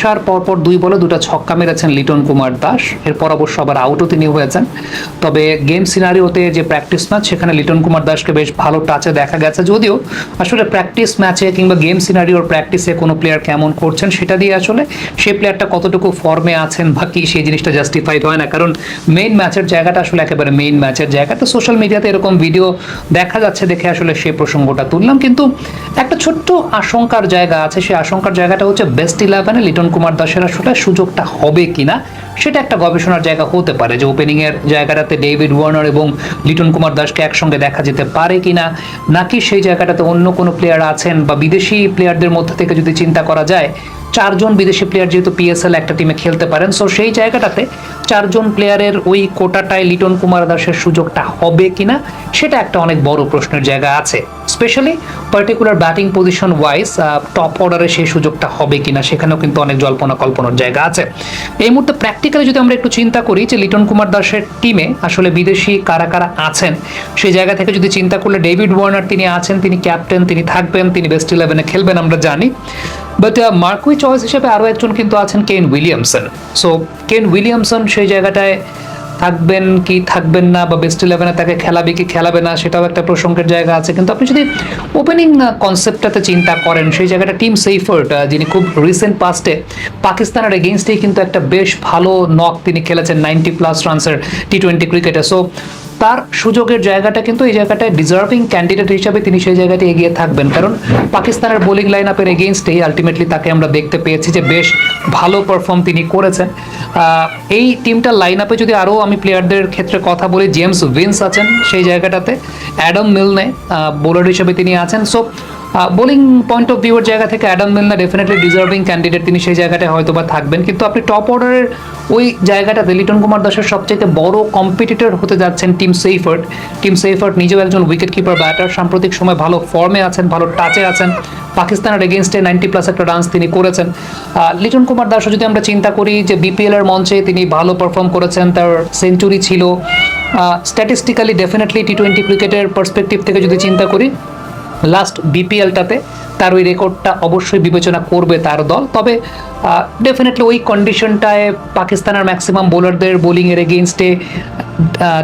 শাহর পরপর দুই বলে দুটো ছক্কা মেরেছেন লিটন কুমার দাস। এরপর অবশ্য আবার আউটও তিনি হয়েছেন। তবে গেম সিনারিওতে যে প্র্যাকটিস ম্যাচ সেখানে লিটন কুমার দাসকে বেশ ভালো টাচে দেখা গেছে। যদিও আসলে প্র্যাকটিস ম্যাচে কিংবা গেম সিনারিওর প্র্যাকটিসে কোনো প্লেয়ার কেমন করছেন সেটা দিয়ে আসলে সেই প্লেয়ারটা কতটুকু ফর্মে আছেন বা কি সেই জিনিসটা জাস্টিফাইড হয় না। কারণ মেইন ম্যাচের জায়গাটা আসলে একেবারে মেইন ম্যাচের জায়গা। তো সোশ্যাল মিডিয়াতে এরকম ভিডিও দেখা যাচ্ছে দেখে আসলে সেই প্রসঙ্গটা তুললাম। কিন্তু একটা ছোট্ট আশঙ্কার জায়গা আছে। সেই আশঙ্কার জায়গাটা হচ্ছে বেস্ট ইলেভেনে লিটন কুমার দাসের আসলে সুযোগটা হবে কিনা, সেটা একটা গবেষণার জায়গা হতে পারে যে ওপেনিংয়ের জায়গাটাতে ডেভিড ওয়ার্নার এবং লিটন কুমার দাসকে একসঙ্গে দেখা যেতে পারে কিনা, নাকি সেই জায়গাটাতে অন্য কোনো প্লেয়ার আছেন বা বিদেশি প্লেয়ারদের মধ্যে থেকে যদি চিন্তা করা যায়, চারজন বিদেশি প্লেয়ার যেহেতু পিএসএল একটা টিমে খেলতে পারেন সো সেই জায়গাটাতে চারজন প্লেয়ারের ওই কোটাটায় লিটন কুমার দাসের সুযোগটা হবে কিনা, সেটা একটা অনেক বড় প্রশ্নের জায়গা আছে। Specially particular batting position wise top অর্ডারে সেই সুযোগটা হবে কিনা সেখানেও কিন্তু অনেক জল্পনা কল্পনার জায়গা আছে। এই মুহূর্তে প্র্যাকটিক্যালি যদি আমরা একটু চিন্তা করি যে লিটন কুমার দাসের টিমে আসলে বিদেশি কারা কারা আছেন, সেই জায়গা থেকে যদি চিন্তা করলে ডেভিড ওয়ার্নার তিনি আছেন, তিনি ক্যাপ্টেন তিনি থাকবেন, তিনি বেস্ট ইলেভেনে খেলবেন আমরা জানি। বাট মার্কুই চয়েস হিসেবে আরও একজন কিন্তু আছেন Kane Williamson so Kane Williamson সেই জায়গাটায় থাকবেন কি থাকবেন না বা বেস্ট ইলেভেনে তাকে খেলাবে কি খেলাবে না, সেটাও একটা প্রসঙ্গের জায়গা আছে। কিন্তু আপনি যদি ওপেনিং কনসেপ্টটাতে চিন্তা করেন, সেই জায়গাটা টিম সেইফার্ট যিনি খুব রিসেন্ট পাস্টে পাকিস্তানের এগেনস্টেই কিন্তু একটা বেশ ভালো নক তিনি খেলেছেন নাইনটি প্লাস রানসের টি টোয়েন্টি ক্রিকেটে সো তার সুযোগের জায়গাটা কিন্তু এই জায়গাটায় ডিজার্ভিং ক্যান্ডিডেট হিসাবে তিনি সেই জায়গাটি এগিয়ে থাকবেন। কারণ পাকিস্তানের বোলিং লাইন আপের এগেনস্টেই আলটিমেটলি তাকে আমরা দেখতে পেয়েছি যে বেশ ভালো পারফর্ম তিনি করেছেন। এই টিমটার লাইন আপে যদি আরও আমি প্লেয়ারদের ক্ষেত্রে কথা বলি জেমস উইন্স আছেন সেই জায়গাটাতে অ্যাডাম মিলনে বোলার হিসেবে তিনি আছেন। সো বোলিং পয়েন্ট অফ ভিউর জায়গা থেকে Adam Milne definitely deserving candidate তিনি সেই জায়গাটায় হয়তো বা থাকবেন। কিন্তু আপনি টপ অর্ডারের ওই জায়গাটাতে লিটন কুমার দাসের সবচেয়ে বড় কম্পিটিটর হতে যাচ্ছেন টিম সেইফার্ট টিম সেইফার্ট নিজেও একজন উইকেট কিপার ব্যাটার সাম্প্রতিক সময় ভালো ফর্মে আছেন, ভালো টাচে আছেন। পাকিস্তানের এগেনস্টে নাইনটি প্লাস একটা রানস তিনি করেছেন। লিটন কুমার দাসও যদি আমরা চিন্তা করি যে বিপিএল এর মঞ্চে তিনি ভালো পারফর্ম করেছেন, তার সেঞ্চুরি ছিল। স্ট্যাটিস্টিক্যালি ডেফিনেটলি টি টোয়েন্টি ক্রিকেটের পার্সপেক্টিভ থেকে যদি চিন্তা করি লাস্ট বিপিএলটাতে তার ওই রেকর্ডটা অবশ্যই বিবেচনা করবে তার দল। তবে ডেফিনেটলি ওই কন্ডিশনটায় পাকিস্তানের ম্যাক্সিমাম বোলারদের বোলিংয়ের এগেনস্টে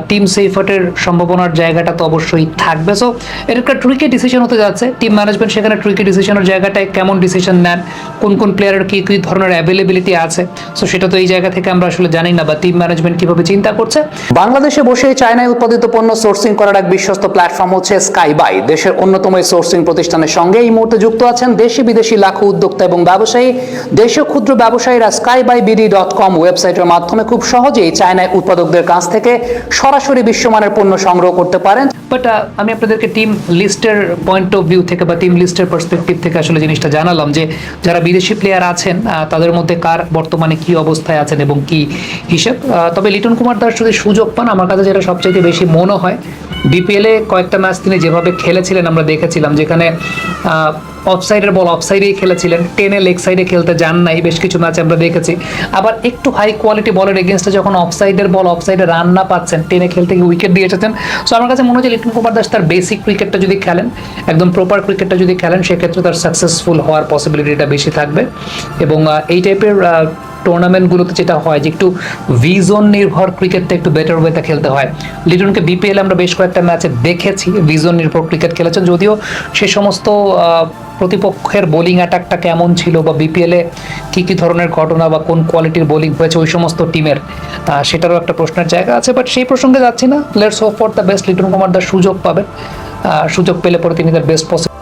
টিম সেইফার্টের সম্ভাবনার জায়গাটা তো অবশ্যই থাকবে। সো এটা একটা ট্রিকি ডিসিশন হতে যাচ্ছে। টিম ম্যানেজমেন্ট সেখানে ট্রিকি ডিসিশনের জায়গাটায় কেমন ডিসিশন নেন? কোন কোন প্লেয়ারের কী কী ধরনের অ্যাভেলেবিলিটি আছে? সো সেটা তো এই জায়গা থেকে আমরা আসলে জানি না বা টিম ম্যানেজমেন্ট কীভাবে চিন্তা করছে। বাংলাদেশে বসে চায়নায় উৎপাদিত পণ্য সোর্সিং করার এক বিশ্বস্ত প্ল্যাটফর্ম হচ্ছে স্কাই বাই দেশের অন্যতম এই সোর্সিং প্রতিষ্ঠানের সঙ্গে এই মুহূর্তে যুক্ত আছেন দেশি বিদেশি লাখো উদ্যোক্তা এবং ব্যবসায়ী। দেশীয় ক্ষুদ্র ব্যবসায়ীরা sky buy BD dot com ওয়েবসাইটের মাধ্যমে খুব সহজেই চায়নায় উৎপাদকদের কাছ থেকে সরাসরি বিশ্বমানের পণ্য সংগ্রহ করতে পারেন। বাট আমি আপনাদেরকে টিম লিস্টের পয়েন্ট অফ ভিউ থেকে বা টিম লিস্টের পার্সপেক্টিভ থেকে আসলে জিনিসটা জানালাম যে, যারা বিদেশি প্লেয়ার আছেন তাদের মধ্যে কার বর্তমানে কি অবস্থায় আছেন এবং কি হিসেব। তবে লিটন কুমার দাস যদি সুযোগ পান, আমার কাছে যেটা সবচেয়ে বেশি মনে হয় বিপিএলে কয়েকটা ম্যাচ তিনি যেভাবে খেলেছিলেন, আমরা দেখেছিলাম, যেখানে অফসাইডের বল অফসাইডেই খেলেছিলেন টেনে লেগ সাইডে খেলতে যান নাই, বেশ কিছু ম্যাচ আমরা দেখেছি। আবার একটু হাই কোয়ালিটি বলের এগেনস্টে যখন অফসাইডের বল অফসাইডে রান না পাচ্ছেন টেনে খেলতে গিয়ে উইকেট দিয়ে এসেছেন সো আমার কাছে মনে হচ্ছে লিটন কুমার দাস তার বেসিক ক্রিকেটটা যদি খেলেন, একদম প্রপার ক্রিকেটটা যদি খেলেন, সেক্ষেত্রে তার সাকসেসফুল হওয়ার পসিবিলিটিটা বেশি থাকবে। এবং এই টাইপের টুর্নামেন্টগুলোতে যেটা হয় যে একটু ভিজন নির্ভর ক্রিকেটটা একটু বেটার ওয়েতে খেলতে হয়। লিটনকে বিপিএল আমরা বেশ কয়েকটা ম্যাচে দেখেছি ভিজন নির্ভর ক্রিকেট খেলেছেন। যদিও সে সমস্ত প্রতিপক্ষের বোলিং অ্যাটাকটা কেমন ছিল বা বিপিএলে কী কী ধরনের ঘটনা বা কোন কোয়ালিটির বোলিং হয়েছে ওই সমস্ত টিমের সেটারও একটা প্রশ্নের জায়গা আছে। বাট সেই প্রসঙ্গে যাচ্ছি না। Let's hope for the best Liton Kumar Das সুযোগ পাবেন। সুযোগ পেলে পরে তিনি তার বেস্ট পসিবল